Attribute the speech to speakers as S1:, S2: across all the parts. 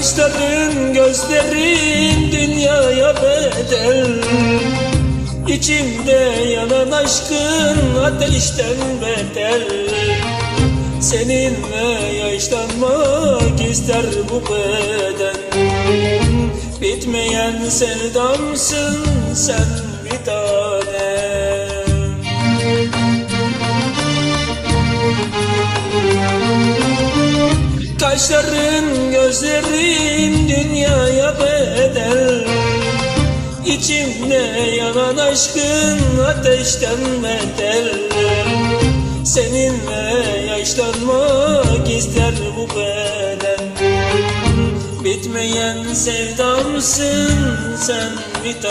S1: Kaşların gözlerin dünyaya bedel. İçimde yanan aşkın ateşten beter Seninle yaşlanmak ister bu beden Bitmeyen sevdamsın sen Kaşların gözlerin dünyaya bedel. İçimde yanan aşkın ateşten beter Seninle yaşlanmak ister bu beden Bitmeyen sevdamsın sen bir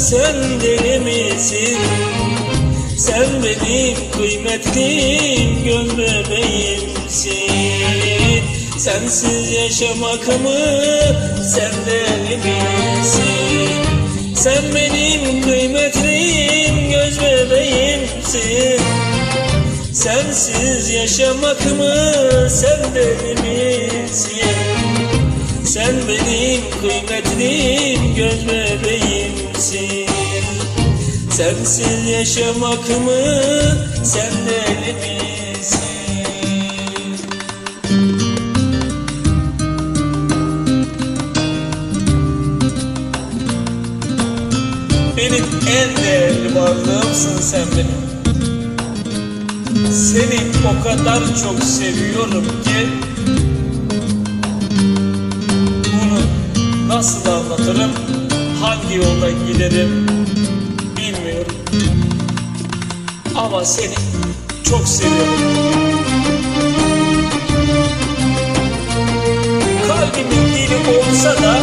S1: sen deli misin? Sen benim kıymetlim göz bebeğimsin Sensiz yaşamak mı sen deli misin? Sen benim kıymetlim göz bebeğimsin Sensiz yaşamak mı sen deli misin? Sen benim kıymetlim göz bebeğimsin Sensiz yaşamak mı sen deli? Benim en değerli varlığımsın sen benim Seni o kadar çok seviyorum ki nasıl anlatırım, hangi yolda giderim bilmiyorum. Ama seni çok seviyorum. Kalbimin dili olsa da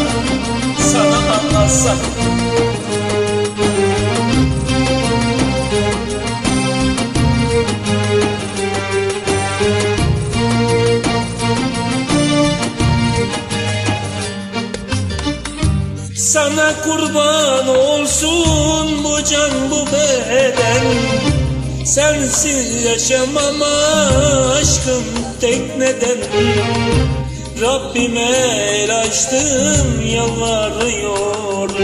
S1: sana anlatsak. Kurban olsun bu can bu beden. Sensiz yaşamama aşkım tek neden. Rabbime el açtım yalvarıyorum.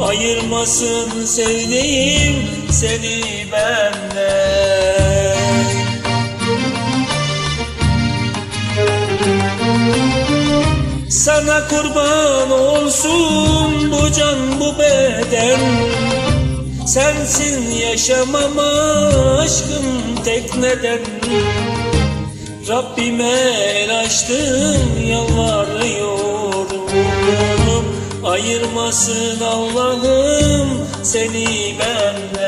S1: Ayırmasın sevdiğim seni benden Sana kurban olsun bu can bu beden. Sensin yaşamama aşkım tek neden. Rabbime el açtım yalvarıyorum. Ayırmasın Allah'ım seni benden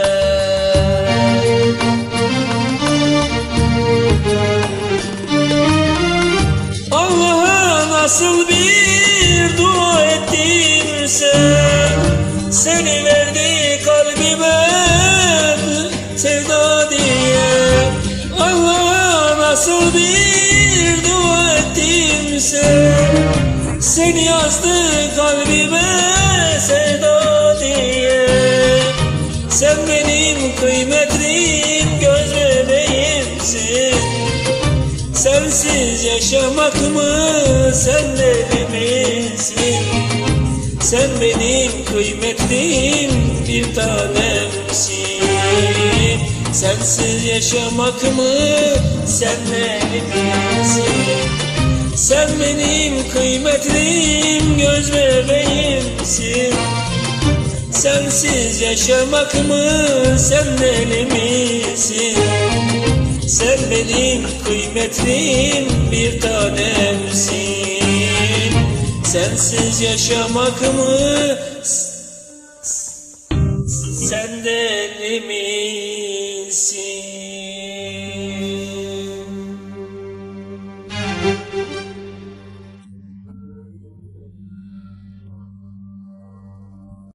S1: nasıl bir dua ettimse Seni verdi kalbime sevda diye. Allah'a nasıl bir dua ettimse Seni yazdı kalbime sevda diye. Sen benim kıymetlim Sensiz yaşamak mı sen deli misin? Sen benim kıymetlim bir tanemsin Sensiz yaşamak mı sen deli misin? Sen benim kıymetlim göz bebeğimsin Sensiz yaşamak mı sen deli misin? Sen benim kıymetlim bir tanemsin Sensiz yaşamak mı? Sen deli?